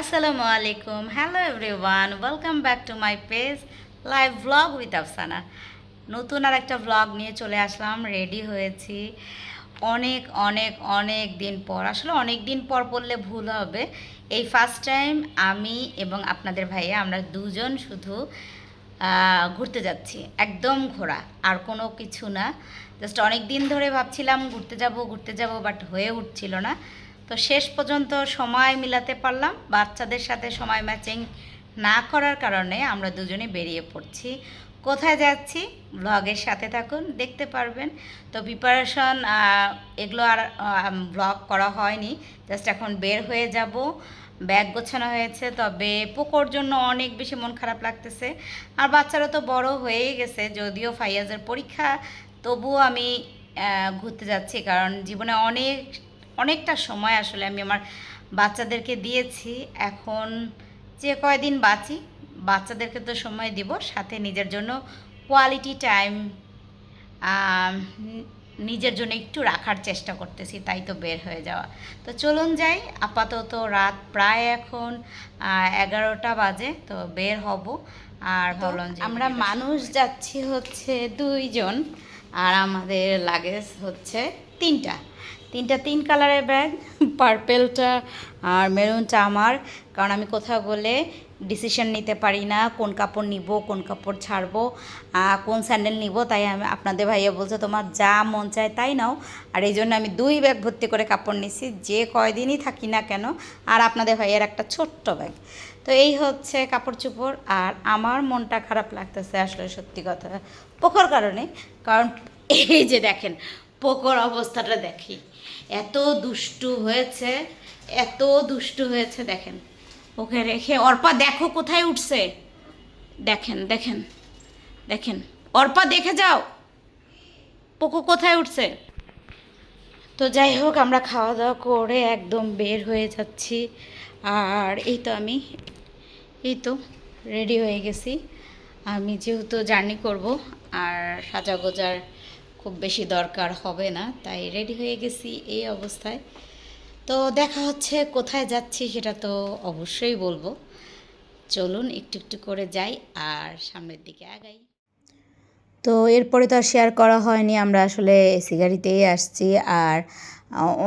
আসসালামু আলাইকুম। Hello everyone welcome back to my page live blog with Afsana নতুন আর একটা ব্লগ নিয়ে চলে আসলাম রেডি হয়েছি। অনেক অনেক অনেক দিন পর, আসলে অনেক দিন পর বললে ভুল হবে। এই ফার্স্ট টাইম আমি এবং আপনাদের ভাইয়া আমরা দুজন শুধু ঘুরতে যাচ্ছি। একদম ঘোরা, আর কোনো কিছু না। জাস্ট অনেক দিন ধরে ভাবছিলাম ঘুরতে যাব ঘুরতে যাব বাট হয়ে উঠছিল না। তো শেষ পর্যন্ত সময় মিলাতে পারলাম। বাচ্চাদের সাথে সময় ম্যাচিং না করার কারণে আমরা দুজনে বেরিয়ে পড়ছি। কোথায় যাচ্ছি? ব্লগের সাথে থাকুন, দেখতে পারবেন। তো প্রিপারেশন এগুলো আর ব্লগ করা হয়নি। জাস্ট এখন বের হয়ে যাব। ব্যাগ গোছানো হয়েছে, তবে পোকোর জন্য অনেক বেশি মন খারাপ লাগতেছে। আর বাচ্চারা তো বড় হয়েই গেছে, যদিও ফাইয়াজের পরীক্ষা। তবুও আমি ঘুরতে যাচ্ছি, কারণ জীবনে অনেক অনেকটা সময় আসলে আমি আমার বাচ্চাদেরকে দিয়েছি। এখন যে কয়দিন বাঁচি বাচ্চাদেরকে তো সময় দিব সাথে নিজের জন্য কোয়ালিটি টাইম নিজের জন্য একটু রাখার চেষ্টা করতেছি তাই তো বের হয়ে যাওয়া। তো চলুন যাই আপাতত রাত প্রায় এখন এগারোটা বাজে তো বের হব। আর যে আমরা মানুষ যাচ্ছি হচ্ছে দুইজন আর আমাদের লাগেজ হচ্ছে তিনটা। তিনটা তিন কালারের ব্যাগ, পার্পেলটা আর মেরুনটা আমার। কারণ আমি কোথাও বলে ডিসিশন নিতে পারি না কোন কাপড় নিব, কোন কাপড় ছাড়বো কোন স্যান্ডেল নিব। তাই আমি আপনাদের ভাইয়া বলছে, তোমার যা মন চায় তাই নাও। আর এই জন্য আমি দুই ব্যাগ ভর্তি করে কাপড় নিছি, যে কয়দিনই থাকি না কেন। আর আপনাদের ভাইয়ের একটা ছোট্ট ব্যাগ। তো এই হচ্ছে কাপড় চোপড়। আর আমার মনটা খারাপ লাগতেছে আসলে সত্যি কথা, পোকর কারণে। কারণ এই যে দেখেন পোকর অবস্থাটা দেখি। এত দুষ্টু হয়েছে, এত দুষ্টু হয়েছে, দেখেন। ওকে রেখে, অর্পা দেখো কোথায় উঠছে। দেখেন দেখেন দেখেন। অর্পা, দেখে যাও। পোকো কোথায় উঠছে? তো যাই হোক, আমরা খাওয়া দাওয়া করে একদম বের হয়ে যাচ্ছি। আর এই তো আমি, এই তো রেডি হয়ে গেছি। আমি যেহেতু জার্নি করব, আর সাজা গোজার খুব বেশি দরকার হবে না তাই রেডি হয়ে গেছি এই অবস্থায়। তো দেখা হচ্ছে কোথায় যাচ্ছি সেটা তো অবশ্যই বলব। চলুন একটু একটু করে যাই আর সামনের দিকে আগাই। তো এরপরে তো আর শেয়ার করা হয়নি আমরা আসলে এসি গাড়িতেই আসছি আর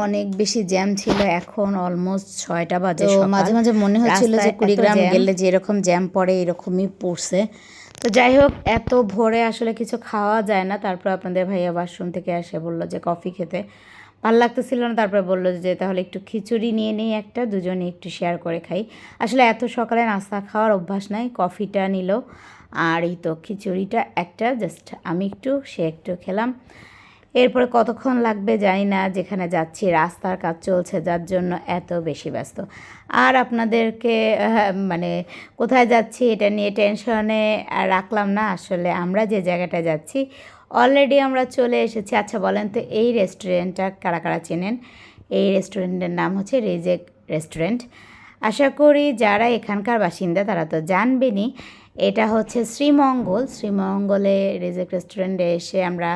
অনেক বেশি জ্যাম ছিল এখন অলমোস্ট ছয়টা বাজে মাঝে মাঝে মনে হচ্ছিল যে কুড়িগ্রাম। গেলে যেরকম জ্যাম পড়ে এরকমই পড়ছে। তো যাই হোক, এত ভোরে আসলে কিছু খাওয়া যায় না। তারপর আপনাদের ভাইয়া বাথরুম থেকে এসে বলল যে, কফি খেতে। ভালো লাগতেছিল না, তারপরে বলল যে, তাহলে একটু খিচুড়ি নিয়ে নিই একটা, দুজনে একটু শেয়ার করে খাই। আসলে এত সকালে নাস্তা খাওয়ার অভ্যাস নাই, কফিটা নিল। আর এই তো খিচুড়িটা একটা জাস্ট আমি একটু, সে একটু খেলাম। এরপরে কতক্ষণ লাগবে জানি না, যেখানে যাচ্ছি, রাস্তার কাজ চলছে, যার জন্য এত বেশি ব্যস্ত। আর আপনাদেরকে মানে কোথায় যাচ্ছি এটা নিয়ে টেনশনে রাখলাম না, আসলে আমরা যে জায়গাটায় যাচ্ছি অলরেডি আমরা চলে এসেছি। আচ্ছা বলেন তো, এই রেস্টুরেন্টটা কারা কারা চেনেন? এই রেস্টুরেন্টের নাম হচ্ছে রেজেক রেস্টুরেন্ট আশা করি যারা এখানকার বাসিন্দা তারা তো জানবেনই। এটা হচ্ছে শ্রীমঙ্গল। শ্রীমঙ্গলে রেজেক রেস্টুরেন্টে এসে আমরা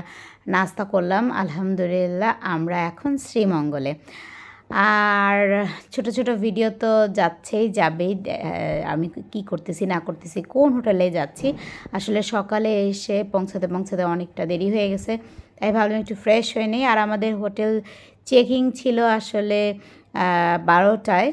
নাস্তা করলাম। আলহামদুলিল্লাহ, আমরা এখন শ্রীমঙ্গলে। আর ছোট ছোট ভিডিও তো যাচ্ছেই, যাবেই। আমি কি করতেছি, না করতেছি, কোন হোটেলে যাচ্ছি? আসলে সকালে এসে পৌঁছাতে পৌঁছাতে অনেকটা দেরি হয়ে গেছে। তাই ভাবলাম একটু ফ্রেশ হয়ে নিই। আর আমাদের হোটেল চেকিং ছিল আসলে বারোটায়।